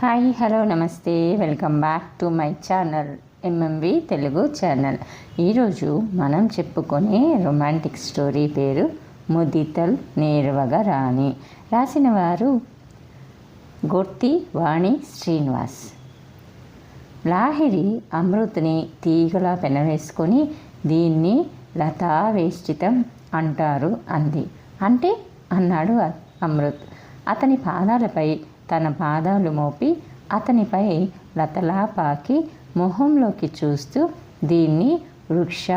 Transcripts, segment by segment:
Hi hello నమస్తే. Welcome back to my channel MMV Telugu channel. ఈరోజు మనం చెప్పుకునే రొమాంటిక్ స్టోరీ పేరు ముదితల్ నేరువగా రాణి. రాసిన వారు గొర్తి వాణి శ్రీనివాస్. లాహిరి అమృత్ని తీగలా పెనవేసుకొని దీన్ని లతా వేష్టితం అంటారు అంది. అంటే అన్నాడు అమృత్ అతని పాదాలపై తన పాదాలు మోపి అతనిపై లతలా పాకి మొహంలోకి చూస్తూ దీన్ని వృక్ష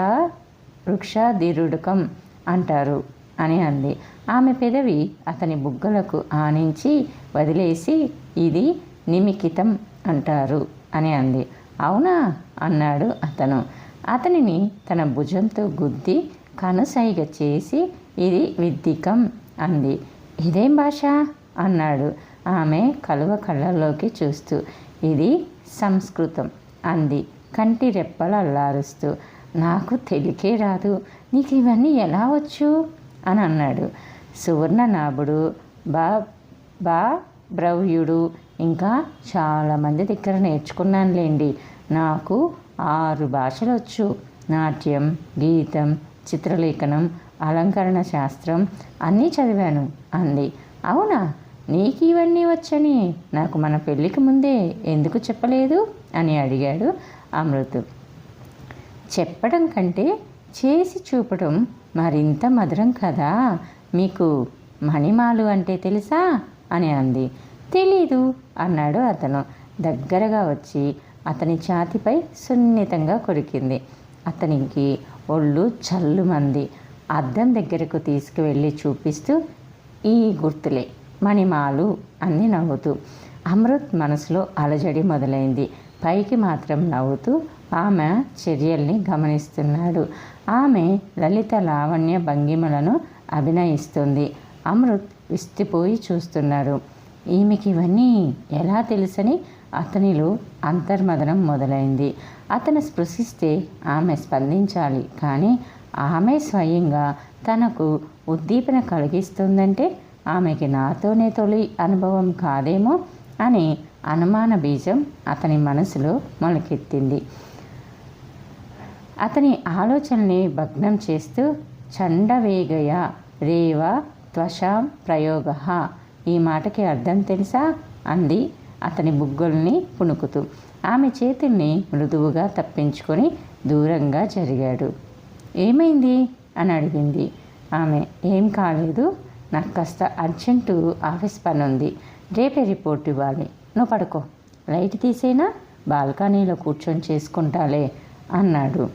వృక్షాధిరుడుకం అంటారు అని అంది. ఆమె పెదవి అతని బుగ్గలకు ఆనించి వదిలేసి ఇది నిమికితం అంటారు అని అంది. అవునా? అన్నాడు అతను. అతనిని తన భుజంతో గుద్ది కనుసైగ చేసి ఇది విద్దికం అంది. ఇదేం భాష? అన్నాడు. ఆమె కలువ కళ్ళలోకి చూస్తూ ఇది సంస్కృతం అంది. కంటి రెప్పలు అల్లారుస్తూ నాకు తెలికే రాదు. నీకు ఇవన్నీ ఎలా వచ్చు? అని అన్నాడు. సువర్ణనాభుడు బా బా బ్రవ్యుడు ఇంకా చాలామంది దగ్గర నేర్చుకున్నానులేండి. నాకు ఆరు భాషలు వచ్చు. నాట్యం గీతం చిత్రలేఖనం అలంకరణ శాస్త్రం అన్నీ చదివాను అంది. అవునా? నీకు ఇవన్నీ వచ్చని నాకు మన పెళ్ళికి ముందే ఎందుకు చెప్పలేదు? అని అడిగాడు అమృత్. చెప్పడం కంటే చేసి చూపడం మరింత మధురం కదా? మీకు మణిమాలు అంటే తెలుసా? అని అంది. తెలీదు అన్నాడు అతను. దగ్గరగా వచ్చి అతని ఛాతిపై సున్నితంగా కొరికింది. అతనికి ఒళ్ళు చల్లుమంది. అద్దం దగ్గరకు తీసుకువెళ్ళి చూపిస్తూ ఈ గుర్తులే మణిమాలు అంది నవ్వుతూ అమృత్ మనసులో అలజడి మొదలైంది. పైకి మాత్రం నవ్వుతూ ఆమె చర్యల్ని గమనిస్తున్నాడు. ఆమె లలిత లావణ్య భంగిమలను అభినయిస్తుంది. అమృత్ విస్తిపోయి చూస్తున్నాడు ఈమెకి ఇవన్నీ ఎలా తెలుసని అతనిలో అంతర్మదనం మొదలైంది. అతను స్పృశిస్తే ఆమె స్పందించాలి. కానీ ఆమె స్వయంగా తనకు ఉద్దీపన కలిగిస్తుందంటే ఆమెకి నాతోనే తొలి అనుభవం కాదేమో అని అనుమాన బీజం అతని మనసులో మొలకెత్తింది. అతని ఆలోచనని భగ్నం చేస్తూ చండవేగయ రేవ త్వషాం ప్రయోగ. ఈ మాటకి అర్థం తెలుసా? అంది అతని బుగ్గల్ని పుణుకుతూ. ఆమె చేతుల్ని మృదువుగా తప్పించుకొని దూరంగా జరిగాడు. ఏమైంది? అని అడిగింది. ఆమె ఏం కాలేదు. నాకు కాస్త అర్జెంటు ఆఫీస్ పని ఉంది రేపే రిపోర్ట్ ఇవ్వాలి. నువ్వు పడుకో. లైట్ తీసేనా? బాల్కనీలో కూర్చొని చేసుకుంటాలే అన్నాడు.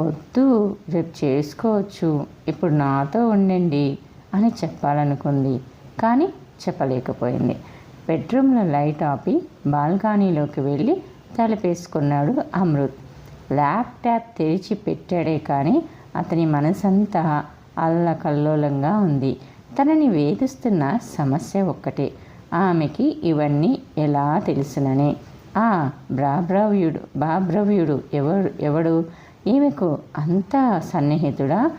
వద్దు రేపు చేసుకోవచ్చు. ఇప్పుడు నాతో ఉండండి అని చెప్పాలనుకుంది. కానీ చెప్పలేకపోయింది. బెడ్రూమ్లో లైట్ ఆపి బాల్కనీలోకి వెళ్ళి తలపేసుకున్నాడు అమృత్. ల్యాప్టాప్ తెరిచి పెట్టాడే కానీ అతని మనసంతా అల్లకల్లోలంగా ఉంది. తనని వేధిస్తున్న సమస్య ఒక్కటే. ఆమెకి ఇవన్నీ ఎలా తెలుసునని. ఆ బ్రాబ్రవ్యుడు బాబ్రవ్యుడు ఎవడు ఎవడు? ఈమెకు అంత సన్నిహితుడా?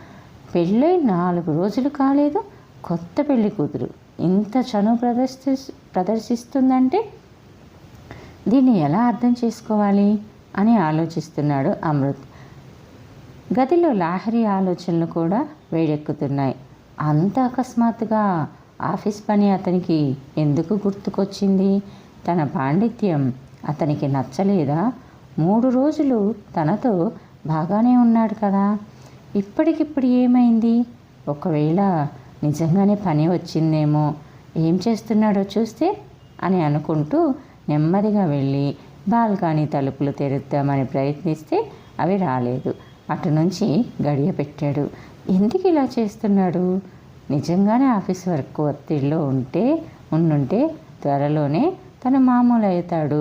పెళ్ళై నాలుగు రోజులు కాలేదు. కొత్త పెళ్ళి కూతురు. ఇంత చనువు ప్రదర్శి ప్రదర్శిస్తుందంటే? దీన్ని ఎలా అర్థం చేసుకోవాలి? అని ఆలోచిస్తున్నాడు అమృత్. గదిలో లాహరి ఆలోచనలు కూడా వేడెక్కుతున్నాయి. అంత అకస్మాత్తుగా ఆఫీస్ పని అతనికి ఎందుకు గుర్తుకొచ్చింది? తన పాండిత్యం అతనికి నచ్చలేదా? మూడు రోజులు తనతో బాగానే ఉన్నాడు కదా. ఇప్పటికిప్పుడు ఏమైంది? ఒకవేళ నిజంగానే పని వచ్చిందేమో ఏం చేస్తున్నాడో చూస్తే అని అనుకుంటూ నెమ్మదిగా వెళ్ళి బాల్కనీ తలుపులు తెరుద్దామని ప్రయత్నిస్తే అవి రాలేదు. అటు నుంచి గడియ పెట్టాడు. ఎందుకు ఇలా చేస్తున్నాడు? నిజంగానే ఆఫీస్ వర్క్ ఒత్తిడిలో ఉంటే ఉండుంటే త్వరలోనే తను మామూలు అవుతాడు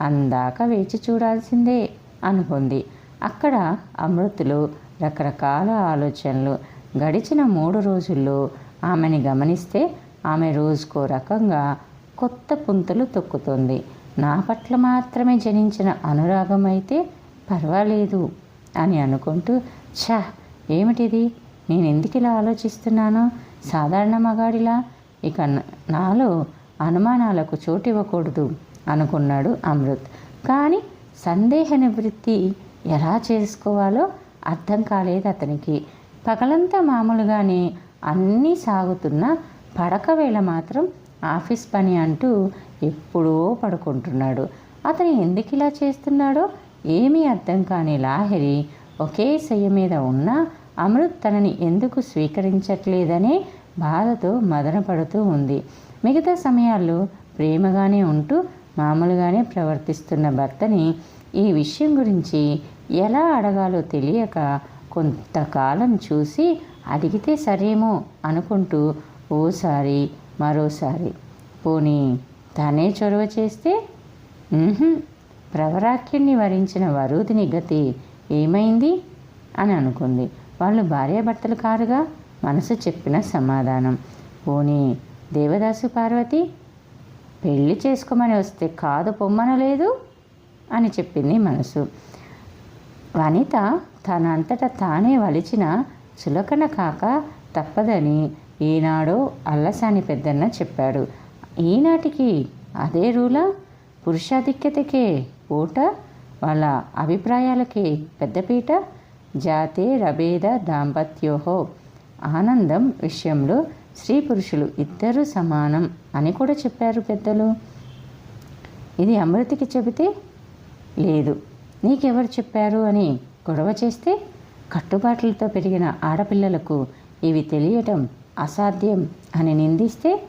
అందాక వేచి చూడాల్సిందే అనుకుంది. అక్కడ అమృతులు రకరకాల ఆలోచనలు. గడిచిన మూడు రోజుల్లో ఆమెని గమనిస్తే ఆమె రోజుకో రకంగా కొత్త పుంతలు తొక్కుతుంది. నా పట్ల మాత్రమే జనించిన అనురాగం అయితే పర్వాలేదు అని అనుకుంటూ ఛా ఏమిటిది? నేను ఎందుకు ఇలా ఆలోచిస్తున్నానో? సాధారణ మగాడిలా? ఇక నాలో అనుమానాలకు చోటు ఇవ్వకూడదు అనుకున్నాడు అమృత్. కానీ సందేహ నివృత్తి ఎలా చేసుకోవాలో అర్థం కాలేదు అతనికి. పగలంతా మామూలుగానే అన్నీ సాగుతున్న పడక వేళ మాత్రం ఆఫీస్ పని అంటూ ఎప్పుడో పడుకుంటున్నాడు. అతను ఎందుకు ఇలా చేస్తున్నాడో ఏమీ అర్థం కాని లాహరి ఒకే శయ్య మీద ఉన్న అమృత్ తనని ఎందుకు స్వీకరించట్లేదనే బాధతో మదనపడుతూ ఉంది. మిగతా సమయాల్లో ప్రేమగానే ఉంటూ మామూలుగానే ప్రవర్తిస్తున్న భర్తని ఈ విషయం గురించి ఎలా అడగాలో తెలియక కొంతకాలం చూసి అడిగితే సరేమో అనుకుంటూ ఓసారి మరోసారి పోనీ తనే చొరవ చేస్తే? ప్రవరాక్యుణ్ణి వరించిన వరూధిని గతి ఏమైంది? అని అనుకుంది. వాళ్ళు భార్యాభర్తలు కారుగా మనసు చెప్పిన సమాధానం. పోనీ దేవదాసు పార్వతి పెళ్ళి చేసుకోమని వస్తే కాదు పొమ్మనలేదు అని చెప్పింది మనసు. వనిత తనంతట తానే వలిచిన చులకన కాక తప్పదని ఈనాడో అల్లసాని పెద్దన్న చెప్పాడు. ఈనాటికి అదే రూలా? పురుషాధిక్యతకే పూట వాళ్ళ అభిప్రాయాలకే పెద్దపీట? జాతే రభేద దాంపత్యోహో. ఆనందం విషయంలో స్త్రీ పురుషులు ఇద్దరూ సమానం అని కూడా చెప్పారు పెద్దలు. ఇది అమృతికి చెబితే లేదు. నీకెవరు చెప్పారు అని గొడవ చేస్తే కట్టుబాట్లతో పెరిగిన ఆడపిల్లలకు ఇవి తెలియటం అసాధ్యం అని నిందిస్తే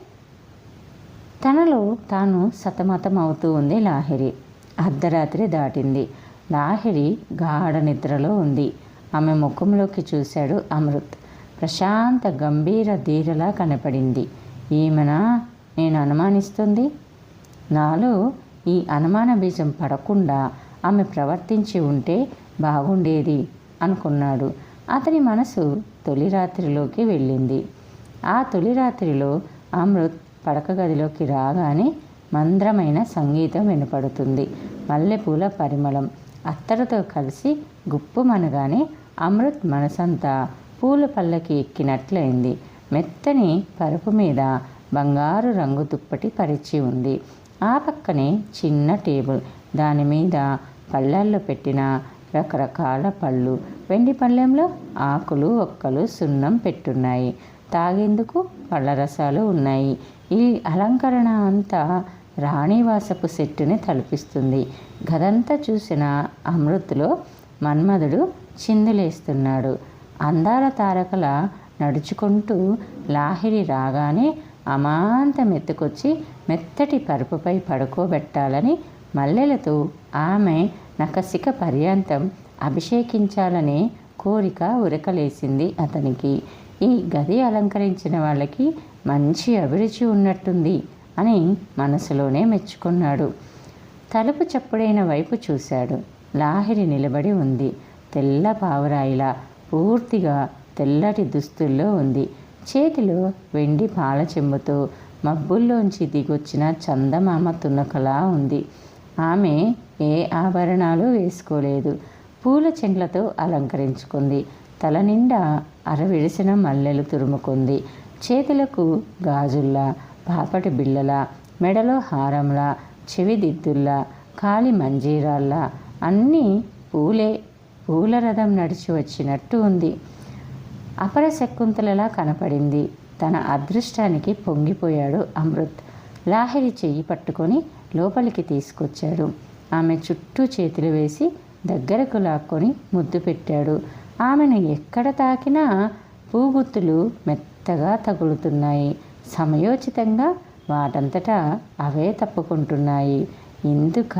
తనలో తాను సతమతం అవుతూ ఉంది లాహిరి. అర్ధరాత్రి దాటింది. లాహిరి గాఢ నిద్రలో ఉంది. ఆమె ముఖంలోకి చూశాడు అమృత్. ప్రశాంత గంభీర ధీరలా కనపడింది. ఈమెనా నేను అనుమానిస్తుంది? నాలో ఈ అనుమాన బీజం పడకుండా ఆమె ప్రవర్తించి ఉంటే బాగుండేది అనుకున్నాడు. అతని మనసు తొలి రాత్రిలోకి వెళ్ళింది. ఆ తొలి రాత్రిలో అమృత్ పడక గదిలోకి రాగానే మంద్రమైన సంగీతం వినపడుతుంది. మల్లెపూల పరిమళం అత్తరుతో కలిసి గుప్పుమనగానే అమృత్ మనసంతా పూల పల్లకి ఎక్కినట్లయింది. మెత్తని పరుపు మీద బంగారు రంగు దుప్పటి పరిచి ఉంది. ఆ పక్కనే చిన్న టేబుల్. దాని మీద పళ్ళల్లో పెట్టిన రకరకాల పళ్ళు. వెండి పళ్ళెంలో ఆకులు ఒక్కలు సున్నం పెట్టున్నాయి. తాగేందుకు పళ్ళ రసాలు ఉన్నాయి. ఈ అలంకరణ అంతా రాణివాసపు సెట్టుని తలపిస్తుంది. గదంతా చూసిన అమృత్లో మన్మధుడు చిందులేస్తున్నాడు. అందాల తారకల నడుచుకుంటూ లాహిరి రాగానే అమాంతం ఎత్తుకొచ్చి మెత్తటి పరుపుపై పడుకోబెట్టాలని మల్లెలతో ఆమె నకసిక పర్యంతం అభిషేకించాలనే కోరిక ఉరకలేసింది అతనికి. ఈ గది అలంకరించిన వాళ్ళకి మంచి అభిరుచి ఉన్నట్టుంది అని మనసులోనే మెచ్చుకున్నాడు. తలుపు చప్పుడైన వైపు చూశాడు. లాహిరి నిలబడి ఉంది. తెల్ల పావురాయిలా పూర్తిగా తెల్లటి దుస్తుల్లో ఉంది. చేతిలో వెండి పాల చెంబుతో మబ్బుల్లోంచి దిగొచ్చిన చందమామ తునకలా ఉంది. ఆమె ఏ ఆభరణాలు వేసుకోలేదు. పూల చెండ్లతో అలంకరించుకుంది. తల నిండా అరవిడిసిన మల్లెలు తురుముకుంది. చేతులకు గాజుల్లా పాపటి బిళ్ళలా మెడలో హారంలా చెవిదిద్దుల్లా కాలి మంజీరాల్లా అన్నీ పూలే పూల రథం నడిచి వచ్చినట్టు ఉంది. అపర శకుంతలలా కనపడింది. తన అదృష్టానికి పొంగిపోయాడు అమృత్. లాహిరి చెయ్యి పట్టుకొని లోపలికి తీసుకొచ్చాడు. ఆమె చుట్టూ చేతులు వేసి దగ్గరకు లాక్కొని ముద్దు పెట్టాడు. ఆమెను ఎక్కడ తాకినా పూగుత్తులు మెత్తగా తగులుతున్నాయి. సమయోచితంగా వాటంతటా అవే తప్పుకుంటున్నాయి. ఎందుక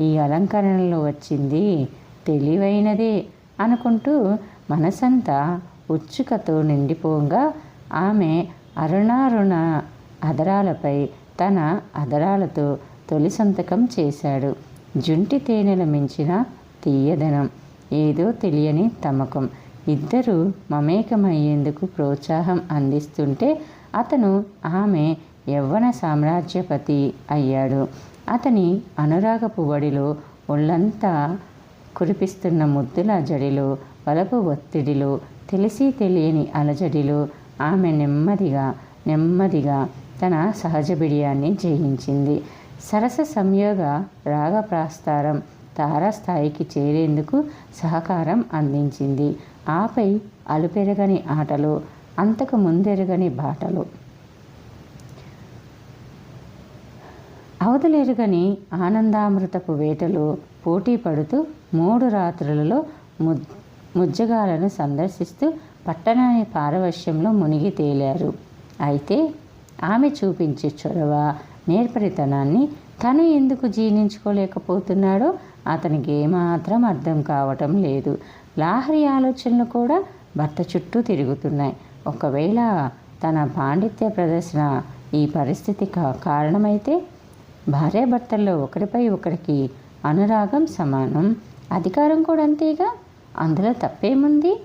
ఈ అలంకరణలో వచ్చింది తెలివైనదే అనుకుంటూ మనసంతా ఉత్సుకతో నిండిపోగా ఆమె అరుణారుణ అదరాలపై తన అదరాలతో తొలి సంతకం చేశాడు. జుంటి తేనెల మించిన తీయదనం ఏదో తెలియని తమకం. ఇద్దరు మమేకమయ్యేందుకు ప్రోత్సాహం అందిస్తుంటే అతను ఆమె యవ్వన సామ్రాజ్యపతి అయ్యాడు. అతని అనురాగపు వడిలో ఒళ్ళంతా కురిపిస్తున్న ముద్దుల జడిలో వలపు ఒత్తిడిలో తెలిసి తెలియని అలజడిలో ఆమె నెమ్మదిగా నెమ్మదిగా తన సహజ బిడియాన్ని జయించింది. సరస సంయోగ రాగ ప్రాస్తారం తారాస్థాయికి చేరేందుకు సహకారం అందించింది. ఆపై అలుపెరగని ఆటలు అంతకు ముందెరగని బాటలు మొదలెరుగని ఆనందామృతపు వేటలు పోటీ పడుతూ మూడు రాత్రులలో ముజ్జగాలను సందర్శిస్తూ పట్టణాన్ని పారవశ్యంలో మునిగి తేలారు. అయితే ఆమె చూపించే చొరవ నేర్పరితనాన్ని తను ఎందుకు జీర్ణించుకోలేకపోతున్నాడో అతనికి ఏమాత్రం అర్థం కావటం లేదు. లాహరి ఆలోచనలు కూడా భర్త చుట్టూ తిరుగుతున్నాయి. ఒకవేళ తన పాండిత్య ప్రదర్శన ఈ పరిస్థితి కారణమైతే భార్యాభర్తల్లో ఒకరిపై ఒకరికి అనురాగం సమానం. అధికారం కూడా అంతేగా? అందులో తప్పేముంది?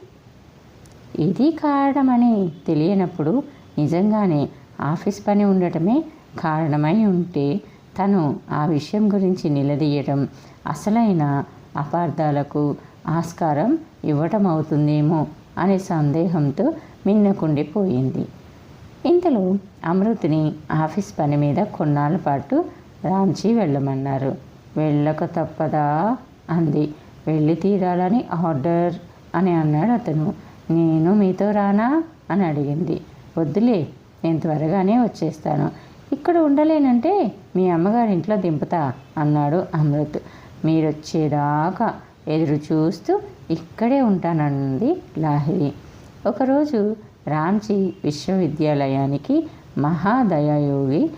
ఇది కారణమని తెలియనప్పుడు నిజంగానే ఆఫీస్ పని ఉండటమే కారణమై ఉంటే తను ఆ విషయం గురించి నిలదీయటం అసలైన అపార్థాలకు ఆస్కారం ఇవ్వటం అవుతుందేమో అనే సందేహంతో మిన్నకుండిపోయింది. ఇంతలో అమృతిని ఆఫీస్ పని మీద కొన్నాళ్ళ పాటు రాంచి వెళ్ళమన్నారు. వెళ్ళక తప్పదా? అంది. వెళ్ళి తీరాలని ఆర్డర్ అని అన్నాడు అతను. నేను మీతో రానా? అని అడిగింది. వద్దులే నేను త్వరగానే వచ్చేస్తాను. ఇక్కడ ఉండలేనంటే మీ అమ్మగారి ఇంట్లో దింపుతా అన్నాడు అమృత్. మీరొచ్చేదాకా ఎదురు చూస్తూ ఇక్కడే ఉంటానంది లాహిరి. ఒకరోజు రాంచీ విశ్వవిద్యాలయానికి మహాదయాయోగి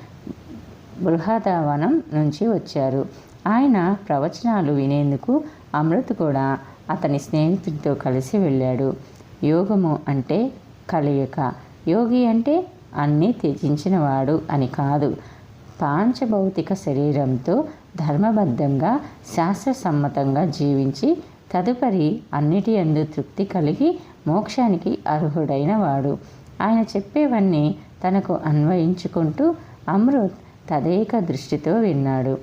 బృహదావనం నుంచి వచ్చారు. ఆయన ప్రవచనాలు వినేందుకు అమృత్ కూడా అతని స్నేహితుడితో కలిసి వెళ్ళాడు. యోగము అంటే కలయిక యోగి అంటే అన్నీ త్యజించినవాడు అని కాదు. పాంచభౌతిక శరీరంతో ధర్మబద్ధంగా శాస్త్రసమ్మతంగా జీవించి తదుపరి అన్నిటి అందు తృప్తి కలిగి మోక్షానికి అర్హుడైన వాడు ఆయన చెప్పేవన్నీ తనకు అన్వయించుకుంటూ అమృత్ తదేక దృష్టితో విన్నాడు.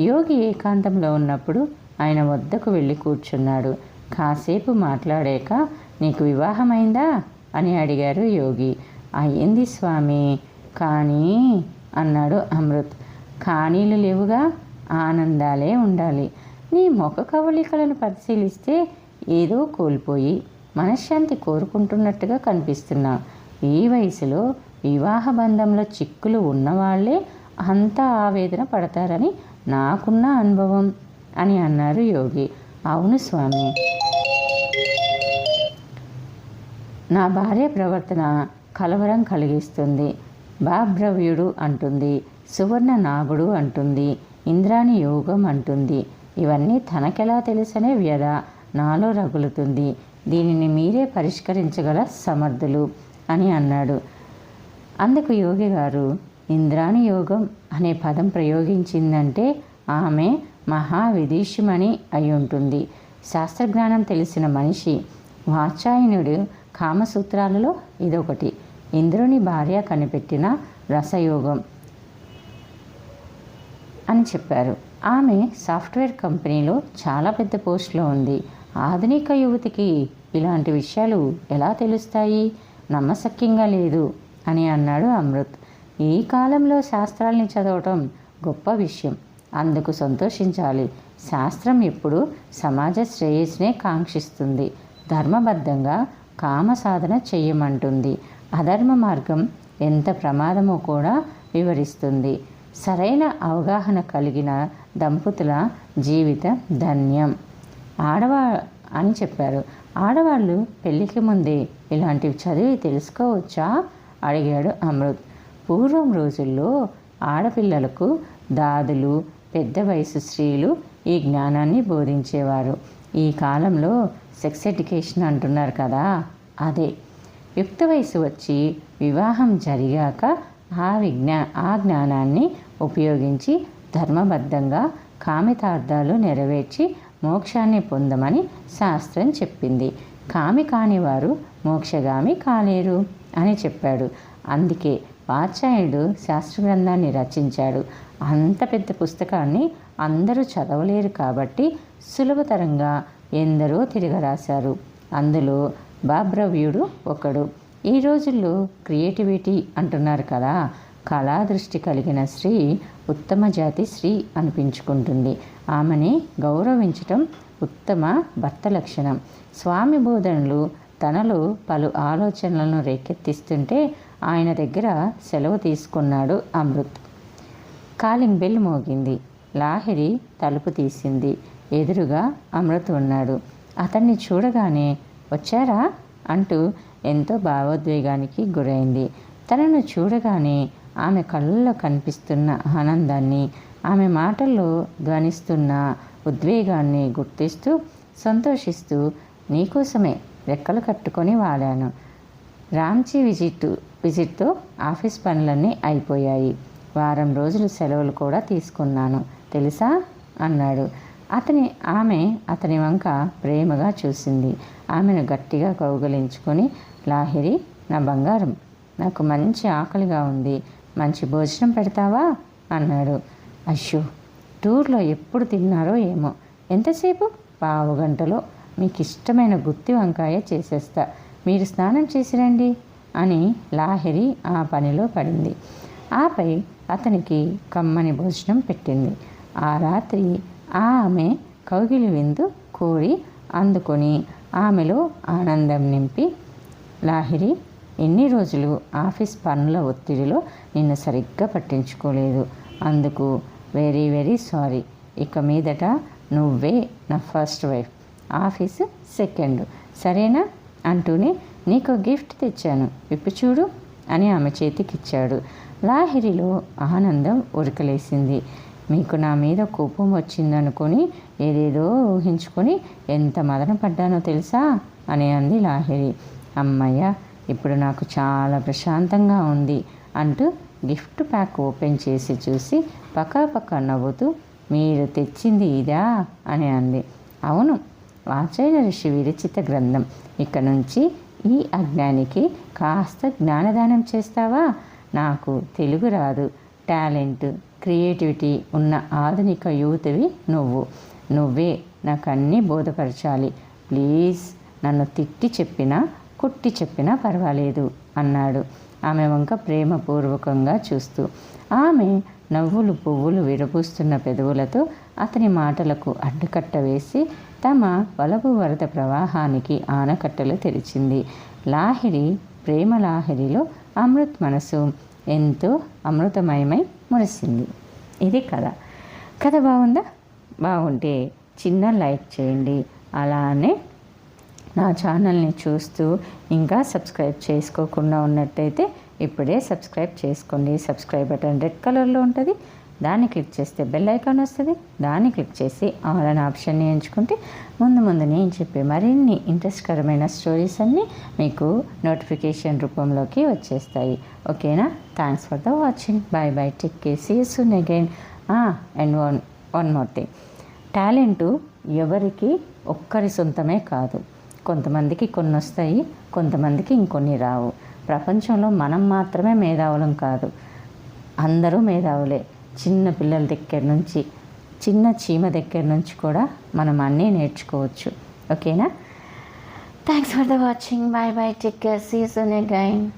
యోగి ఏకాంతంలో ఉన్నప్పుడు ఆయన వద్దకు వెళ్ళి కూర్చున్నాడు. కాసేపు మాట్లాడాక నీకు వివాహమైందా? అని అడిగారు యోగి. అయ్యింది స్వామి. కానీ అన్నాడు అమృత్. కానీలు లేవుగా ఆనందాలే ఉండాలి. నీ ముఖ కవలికలను పరిశీలిస్తే ఏదో కోల్పోయి మనశ్శాంతి కోరుకుంటున్నట్టుగా కనిపిస్తున్నా. ఈ వయసులో వివాహ బంధంలో చిక్కులు ఉన్నవాళ్ళే అంత ఆవేదన పడతారని నాకున్న అనుభవం అని అన్నారు యోగి. అవును స్వామి. నా భార్య ప్రవర్తన కలవరం కలిగిస్తుంది. బాభ్రవ్యుడు అంటుంది సువర్ణ నాగుడు అంటుంది ఇంద్రాణి యోగం అంటుంది. ఇవన్నీ తనకెలా తెలుసనే వ్యధ. నాలో రగులుతుంది. దీనిని మీరే పరిష్కరించగల సమర్థులు అని అన్నాడు. అందుకు యోగి గారు ఇంద్రాణి యోగం అనే పదం ప్రయోగించిందంటే ఆమె మహావిదీషిమణి అయి ఉంటుంది శాస్త్రజ్ఞానం తెలిసిన మనిషి వాచాయనుడు కామసూత్రాలలో ఇదొకటి. ఇంద్రుని భార్య కనిపెట్టిన రసయోగం అని చెప్పారు. ఆమె సాఫ్ట్వేర్ కంపెనీలో చాలా పెద్ద పోస్ట్లో ఉంది. ఆధునిక యువతికి ఇలాంటి విషయాలు ఎలా తెలుస్తాయి? నమ్మశక్యంగా లేదు అని అన్నాడు అమృత్. ఈ కాలంలో శాస్త్రాల్ని చదవటం గొప్ప విషయం. అందుకు సంతోషించాలి. శాస్త్రం ఎప్పుడు సమాజ శ్రేయస్నే కాంక్షిస్తుంది. ధర్మబద్ధంగా కామ సాధన చేయమంటుంది. అధర్మ మార్గం ఎంత ప్రమాదమో కూడా వివరిస్తుంది. సరైన అవగాహన కలిగిన దంపతుల జీవిత ధన్యం. ఆడవా అని చెప్పారు. ఆడవాళ్ళు పెళ్ళికి ముందే ఇలాంటివి చదివి తెలుసుకోవచ్చా? అడిగాడు అమృత్. పూర్వం రోజుల్లో ఆడపిల్లలకు దాదులు పెద్ద వయసు స్త్రీలు ఈ జ్ఞానాన్ని బోధించేవారు. ఈ కాలంలో సెక్స్ ఎడ్యుకేషన్ అంటున్నారు కదా? అదే. యుక్త వయసు వచ్చి వివాహం జరిగాక ఆ విజ్ఞా ఆ జ్ఞానాన్ని ఉపయోగించి ధర్మబద్ధంగా కామితార్థాలు నెరవేర్చి మోక్షాన్ని పొందమని శాస్త్రం చెప్పింది. కామి కానివారు మోక్షగామి కాలేరు అని చెప్పాడు. అందుకే వాత్సాయుడు శాస్త్రగ్రంథాన్ని రచించాడు. అంత పెద్ద పుస్తకాన్ని అందరూ చదవలేరు కాబట్టి సులభతరంగా ఎందరో తిరగరాశారు అందులో బాబ్రవ్యుడు ఒకడు. ఈ రోజుల్లో క్రియేటివిటీ అంటున్నారు కదా. కళా దృష్టి కలిగిన స్త్రీ ఉత్తమ జాతి స్త్రీ అనిపించుకుంటుంది. ఆమెని గౌరవించటం ఉత్తమ భర్త లక్షణం. స్వామి బోధనలు తనలో పలు ఆలోచనలను రేకెత్తిస్తుంటే ఆయన దగ్గర సెలవు తీసుకున్నాడు అమృత్. కాలింగ్ బెల్ మోగింది. లాహిరి తలుపు తీసింది. ఎదురుగా అమృత్ ఉన్నాడు. అతన్ని చూడగానే వచ్చారా? అంటూ ఎంతో భావోద్వేగానికి గురైంది. తనను చూడగానే ఆమె కళ్ళల్లో కనిపిస్తున్న ఆనందాన్ని ఆమె మాటల్లో ధ్వనిస్తున్న ఉద్వేగాన్ని గుర్తిస్తూ సంతోషిస్తూ నీకోసమే రెక్కలు కట్టుకొని వాడాను రామ్జీ విజిట్ విజిట్తో ఆఫీస్ పనులన్నీ అయిపోయాయి. వారం రోజులు సెలవులు కూడా తీసుకున్నాను. తెలుసా? అన్నాడు. అతని ఆమె అతని వంక ప్రేమగా చూసింది. ఆమెను గట్టిగా కౌగలించుకొని లాహిరి నా బంగారం నాకు మంచి ఆకలిగా ఉంది. మంచి భోజనం పెడతావా? అన్నాడు. అయ్యో! టూర్లో ఎప్పుడు తిన్నారో ఏమో. ఎంతసేపు? పావు గంటలో. మీకు ఇష్టమైన గుత్తి వంకాయ చేసేస్తా. మీరు స్నానం చేసి రండి. అని లాహిరి ఆ పనిలో పడింది. ఆపై అతనికి కమ్మని భోజనం పెట్టింది. ఆ రాత్రి ఆమె కౌగిలి విందు కోరి అందుకొని ఆమెలో ఆనందం నింపి లాహిరి ఎన్ని రోజులు ఆఫీస్ పనుల ఒత్తిడిలో నిన్ను సరిగ్గా పట్టించుకోలేదు. అందుకు వెరీ వెరీ సారీ. ఇక మీదట నువ్వే నా ఫస్ట్ వైఫ్. Office second. సరేనా? అంటూనే నీకు గిఫ్ట్ తెచ్చాను. విప్పి చూడు అని ఆమె చేతికిచ్చాడు. లాహిరిలో ఆనందం ఉరకలేసింది. మీకు నా మీద కోపం వచ్చిందనుకొని ఏదేదో ఊహించుకొని ఎంత మదన పడ్డానో తెలుసా? అని అంది లాహిరి. అమ్మయ్య ఇప్పుడు నాకు చాలా ప్రశాంతంగా ఉంది అంటూ గిఫ్ట్ ప్యాక్ ఓపెన్ చేసి చూసి పక్క నవ్వుతూ మీరు తెచ్చింది ఇదా? అని అంది. అవును వాచైన ఋషి విరచిత గ్రంథం. ఇక నుంచి ఈ అజ్ఞానికి కాస్త జ్ఞానదానం చేస్తావా? నాకు తెలుగు రాదు. టాలెంట్ క్రియేటివిటీ ఉన్న ఆధునిక యువతవి నువ్వు. నువ్వే నాకు అన్నీ బోధపరచాలి. ప్లీజ్ నన్ను తిట్టి చెప్పినా కుట్టి చెప్పినా పర్వాలేదు అన్నాడు. ఆమె వంక ప్రేమపూర్వకంగా చూస్తూ. ఆమె నవ్వులు పువ్వులు విరబూస్తున్న పెదవులతో అతని మాటలకు అడ్డుకట్ట వేసి తమ వలపు వరద ప్రవాహానికి ఆనకట్టలు తెరిచింది. లాహిరి ప్రేమ లాహిరిలో అమృత్ మనసు ఎంతో అమృతమయమై మురిసింది. ఇది కథ. కథ బాగుందా? బాగుంటే చిన్న లైక్ చేయండి. అలానే నా ఛానల్ని చూస్తూ ఇంకా సబ్స్క్రైబ్ చేసుకోకుండా ఉన్నట్టయితే ఇప్పుడే సబ్స్క్రైబ్ చేసుకోండి. సబ్స్క్రైబ్ బటన్ రెడ్ కలర్లో ఉంటుంది. దాన్ని క్లిక్ చేస్తే బెల్ ఐకాన్ వస్తుంది. దాన్ని క్లిక్ చేసి ఆల్ అనే ఆప్షన్ని ఎంచుకుంటే ముందు ముందు నేను చెప్పే మరిన్ని ఇంట్రెస్ట్కరమైన స్టోరీస్ అన్నీ మీకు నోటిఫికేషన్ రూపంలోకి వచ్చేస్తాయి. ఓకేనా? Thanks for the watching bye bye take care see soon again and one one more thing talent ఎవరికి ఒక్కరి సొంతమే కాదు. కొంతమందికి కొన్ని వస్తాయి కొంతమందికి ఇంకొన్ని రావు. ప్రపంచంలో మనం మాత్రమే మేధావులం కాదు. అందరూ మేధావులే. చిన్న పిల్లల దగ్గర నుంచి చిన్న చీమ దగ్గర నుంచి కూడా మనం అన్నీ నేర్చుకోవచ్చు. ఓకేనా? Thanks for the watching bye bye take care see soon again